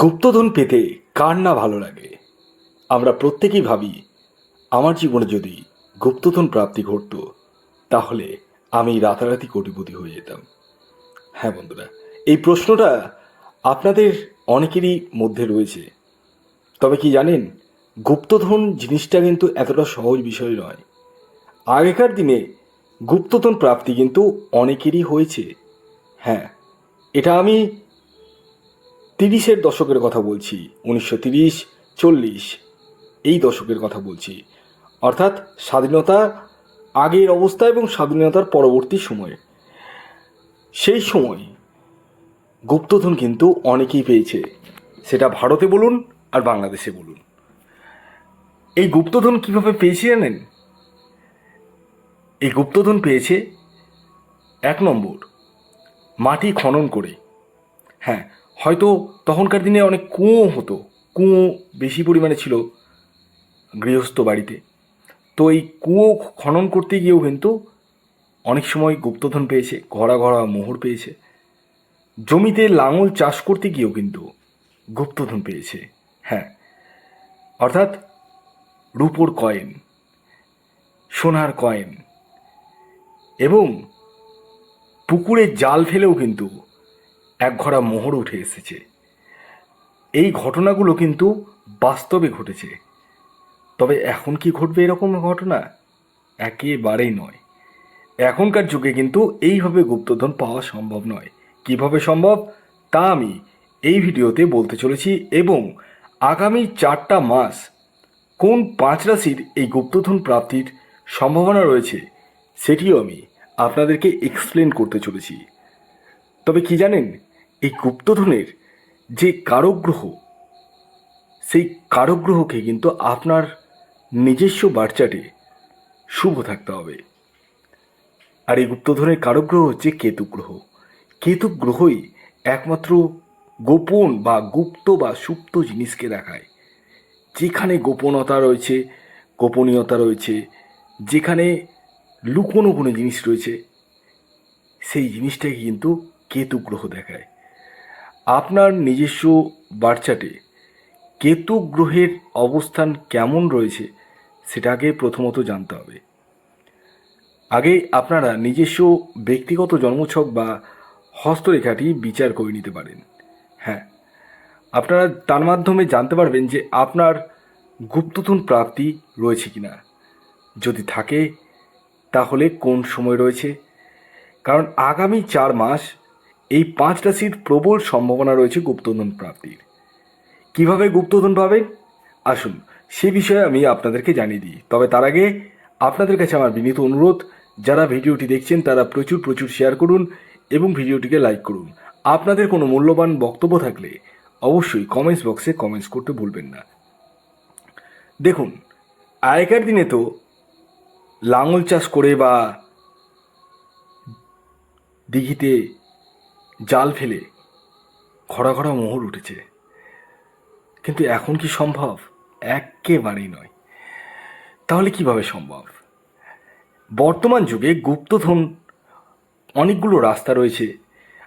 গুপ্তধন পেতে কার না ভালো লাগে? আমরা প্রত্যেকেই ভাবি, আমার জীবনে যদি গুপ্তধন প্রাপ্তি ঘটতো, তাহলে আমি রাতারাতি কোটিপতি হয়ে যেতাম। হ্যাঁ বন্ধুরা, এই প্রশ্নটা আপনাদের অনেকেরই মধ্যে রয়েছে। তবে কি জানেন, গুপ্তধন জিনিসটা কিন্তু এতটা সহজ বিষয় নয়। আগেকার দিনে গুপ্তধন প্রাপ্তি কিন্তু অনেকেরই হয়েছে। হ্যাঁ এটা আমি তিরিশের দশকের কথা বলছি, উনিশশো তিরিশ, চল্লিশ, এই দশকের কথা বলছি। অর্থাৎ স্বাধীনতা আগের অবস্থা এবং স্বাধীনতার পরবর্তী সময়ে। সেই সময় গুপ্তধন কিন্তু অনেকেই পেয়েছে। সেটা ভারতে বলুন আর বাংলাদেশে বলুন। এই গুপ্তধন কীভাবে পেয়েছে জানেন? এই গুপ্তধন পেয়েছে এক নম্বর, মাটি খনন করে। হ্যাঁ হয়তো তখনকার দিনে অনেক কুঁয়ো হতো। কুঁয়ো বেশি পরিমাণে ছিল গৃহস্থ বাড়িতে। তো এই কুঁয়ো খনন করতে গিয়েও কিন্তু অনেক সময় গুপ্তধন পেয়েছে ঘরা ঘরা মোহর পেয়েছে। জমিতে লাঙল চাষ করতে গিয়েও কিন্তু গুপ্তধন পেয়েছে। হ্যাঁ অর্থাৎ রূপোর কয়েন, সোনার কয়েন এবং পুকুরে জাল ফেলেও কিন্তু এক ঘরা মোহর উঠে এসেছে। এই ঘটনাগুলো কিন্তু বাস্তবে ঘটেছে। তবে এখন কি ঘটবে এরকম ঘটনা? একেবারেই নয়। এখনকার যুগে কিন্তু এইভাবে গুপ্তধন পাওয়া সম্ভব নয়। কীভাবে সম্ভব? তা আমি এই ভিডিওতে বলতে চলেছি এবং আগামী চারটা মাস কোন পাঁচ রাশির এই গুপ্তধন প্রাপ্তির সম্ভাবনা রয়েছে সেটিও আমি আপনাদেরকে এক্সপ্লেন করতে চলেছি। তবে কি জানেন? এই গুপ্তধনের যে কারগ্রহ, সেই কারগ্রহকে কিন্তু আপনার নিজস্ব বার্চাটে শুভ থাকতে হবে। আর এই গুপ্তধনের কারগ্রহ হচ্ছে কেতু গ্রহ কেতু গ্রহই একমাত্র গোপন বা গুপ্ত বা সুপ্ত জিনিসকে দেখায়। যেখানে গোপনতা রয়েছে, গোপনীয়তা রয়েছে, যেখানে লুকোনো কোনো জিনিস রয়েছে, সেই জিনিসটাকে কিন্তু কেতু গ্রহ দেখায়। আপনার নিজস্ব বার্চাটে কেতু গ্রহের অবস্থান কেমন রয়েছে সেটাকে প্রথমত জানতে হবে। আগে আপনারা নিজস্ব ব্যক্তিগত জন্মছক বা হস্তরেখাটি বিচার করে নিতে পারেন। হ্যাঁ আপনারা তার মাধ্যমে জানতে পারবেন যে আপনার গুপ্তধন প্রাপ্তি রয়েছে কিনা। যদি থাকে, তাহলে কোন সময় রয়েছে? কারণ আগামী চার মাস এই পাঁচ রাশির প্রবল সম্ভাবনা রয়েছে গুপ্তধন প্রাপ্তির। কীভাবে গুপ্তধন পাবেন আসুন, সে বিষয়ে আমি আপনাদেরকে জানিয়ে দিই। তবে তার আগে আপনাদের কাছে আমার বিনীত অনুরোধ, যারা ভিডিওটি দেখছেন তারা প্রচুর প্রচুর শেয়ার করুন এবং ভিডিওটিকে লাইক করুন। আপনাদের কোনো মূল্যবান বক্তব্য থাকলে অবশ্যই কমেন্টস বক্সে কমেন্টস করতে ভুলবেন না। দেখুন, আগেকার দিনে তো লাঙল চাষ করে বা দিঘিতে জাল ফেলে খরা খরা মোহর উঠেছে। কিন্তু এখন কি সম্ভব? একেবারেই নয়। তাহলে কীভাবে সম্ভব? বর্তমান যুগে গুপ্তধন অনেকগুলো রাস্তা রয়েছে।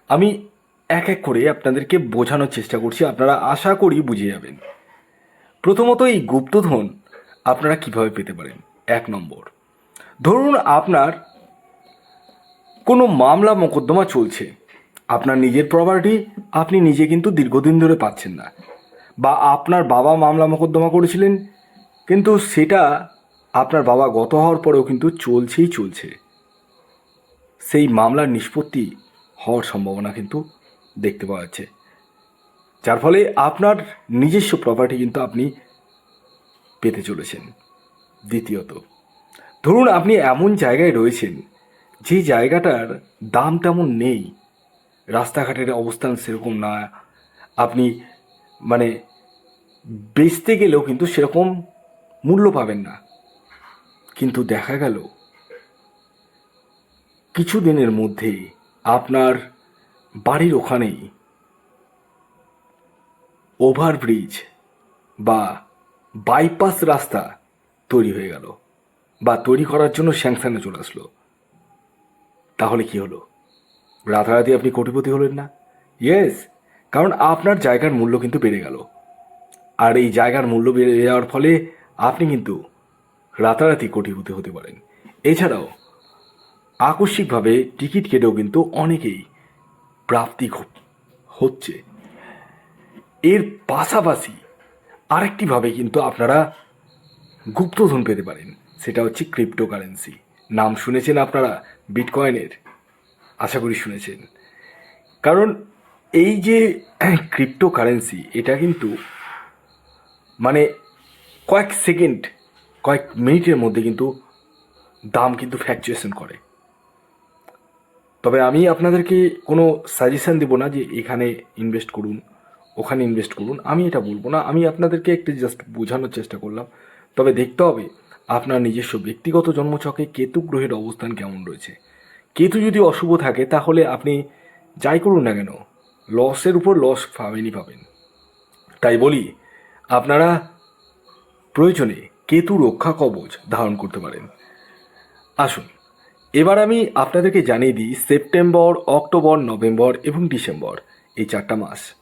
আমি এক এক করে আপনাদেরকে বোঝানোর চেষ্টা করছি। আপনারা আশা করি বুঝে যাবেন। প্রথমত এই গুপ্তধন আপনারা কীভাবে পেতে পারেন? এক নম্বর, ধরুন আপনার কোনো মামলা মোকদ্দমা চলছে। আপনার নিজের প্রপার্টি আপনি নিজে কিন্তু দীর্ঘদিন ধরে পাচ্ছেন না। বা আপনার বাবা মামলা মোকদ্দমা করেছিলেন, কিন্তু সেটা আপনার বাবা গত হওয়ার পরেও কিন্তু চলছেই চলছে। সেই মামলার নিষ্পত্তি হওয়ার সম্ভাবনা কিন্তু দেখতে পাওয়া যাচ্ছে। যার ফলে আপনার নিজস্ব প্রপার্টি কিন্তু আপনি পেতে চলেছেন। দ্বিতীয়ত, ধরুন আপনি এমন জায়গায় রয়েছেন, যে জায়গাটার দাম তেমন নেই রাস্তাঘাটের অবস্থান সেরকম না। আপনি মানে বেচতে গেলেও কিন্তু সেরকম মূল্য পাবেন না। কিন্তু দেখা গেল কিছু দিনের মধ্যেই আপনার বাড়ির ওখানেই ওভারব্রিজ বা বাইপাস রাস্তা তৈরি হয়ে গেল বা তৈরি করার জন্য স্যাংশনে চলে আসলো। তাহলে কি হলো? রাতারাতি আপনি কোটিপতি হলেন না। ইয়েস কারণ আপনার জায়গার মূল্য কিন্তু বেড়ে গেল। আর এই জায়গার মূল্য বেড়ে যাওয়ার ফলে আপনি কিন্তু রাতারাতি কোটিপতি হতে পারেন। এছাড়াও, আকস্মিকভাবে টিকিট কেটেও কিন্তু অনেকেই প্রাপ্তি হচ্ছে। এর পাশাপাশি আরেকটিভাবে কিন্তু আপনারা গুপ্তধন পেতে পারেন। সেটা হচ্ছে ক্রিপ্টোকারেন্সি নাম শুনেছেন আপনারা বিটকয়েনের আশা করি শুনেছেন। কারণ এই যে ক্রিপ্টোকারেন্সি এটা কিন্তু মানে কয়েক সেকেন্ড কয়েক মিনিটের মধ্যে কিন্তু দাম কিন্তু ফ্যাকচুয়েশন করে। তবে আমি আপনাদেরকে কোনো সাজেশন দেবো না যে এখানে ইনভেস্ট করুন, ওখানে ইনভেস্ট করুন, আমি এটা বলব না। আমি আপনাদেরকে একটু জাস্ট বোঝানোর চেষ্টা করলাম। তবে দেখতে হবে আপনার নিজস্ব ব্যক্তিগত জন্মছকে কেতু গ্রহের অবস্থান কেমন রয়েছে। কেতু যদি অশুভ থাকে, তাহলে আপনি যাই করুন না কেন, লসের উপর লস পাবেনই পাবেন। তাই বলি, আপনারা প্রয়োজনে কেতু রক্ষা কবচ ধারণ করতে পারেন। আসুন, এবার আমি আপনাদেরকে জানিয়ে দিই, সেপ্টেম্বর, অক্টোবর, নভেম্বর এবং ডিসেম্বর এই চারটা মাস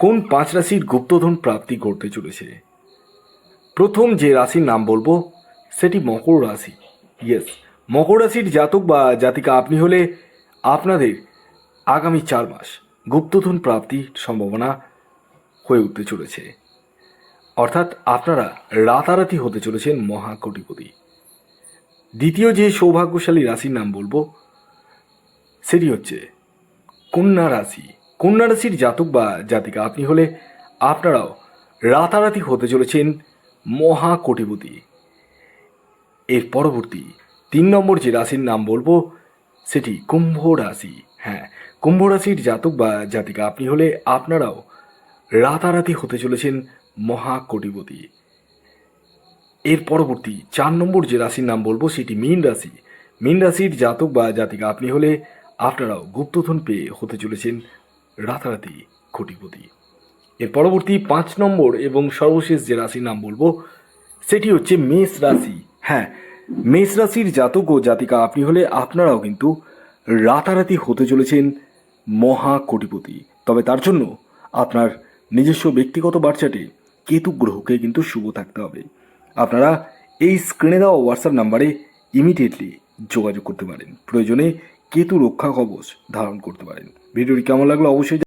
কোন পাঁচ রাশির গুপ্তধন প্রাপ্তি করতে চলেছে? প্রথম যে রাশির নাম বলব, সেটি মকর রাশি। ইয়েস মকর রাশির জাতক বা জাতিকা আপনি হলে আপনাদের আগামী চার মাস গুপ্তধন প্রাপ্তির সম্ভাবনা হয়ে উঠতে চলেছে। অর্থাৎ আপনারা রাতারাতি হতে চলেছেন মহাকটিপতি। দ্বিতীয় যে সৌভাগ্যশালী রাশির নাম বলব, সেটি হচ্ছে কন্যা রাশি। কন্যা রাশির জাতক বা জাতিকা আপনি হলে আপনারাও রাতারাতি হতে চলেছেন মহাকটিপতি। এর পরবর্তী তিন নম্বর যে রাশির নাম বলব, সেটি কুম্ভ রাশি। হ্যাঁ কুম্ভ রাশির জাতক বা জাতিকা, আপনি হলে আপনারাও রাতারাতি হতে চলেছেন মহাকটিপতি। এর পরবর্তী চার নম্বর যে রাশির নাম বলব, সেটি মীন রাশি। মীন রাশির জাতক বা জাতিকা, আপনি হলে আপনারাও গুপ্তধন পেয়ে হতে চলেছেন রাতারাতি কোটিপতি। এর পরবর্তী পাঁচ নম্বর এবং সর্বশেষ যে রাশির নাম বলব, সেটি হচ্ছে মেষ রাশি। হ্যাঁ মেষ রাশির জাতক ও জাতিকা, আপনি হলে আপনারাও কিন্তু রাতারাতি হতে চলেছেন মহা কোটিপতি। তবে তার জন্য আপনার নিজস্ব ব্যক্তিগত বার্চাটে কেতু গ্রহকে কিন্তু শুভ থাকতে হবে। আপনারা এই স্ক্রিনে দেওয়া হোয়াটসঅ্যাপ নাম্বারে ইমিডিয়েটলি যোগাযোগ করতে পারেন। প্রয়োজনে কেতু রক্ষা কবচ ধারণ করতে পারেন। ভিডিওটি কেমন লাগল অবশ্যই